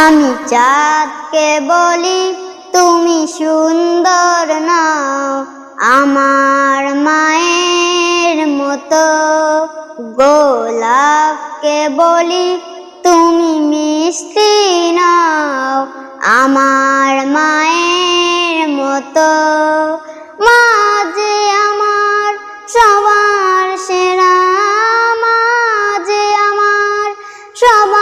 আমি চাঁদকে বলি, তুমি সুন্দর নাও। আমার মায়ের মতো গোলাপকে বলি, তুমি মিষ্টি নাও। আমার মায়ের মতো মা যে আমার সবার সেরা মা যে আমার সবার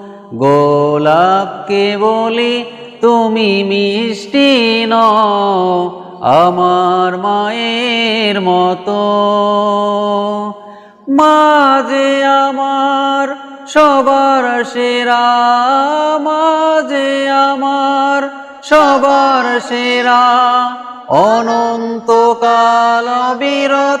গোলাপকে বলি তুমি মিষ্টি ন আমার মায়ের মতো। মাঝে আমার সবার সেরা, মাঝে আমার সবার সেরা। অনন্তকাল বিরত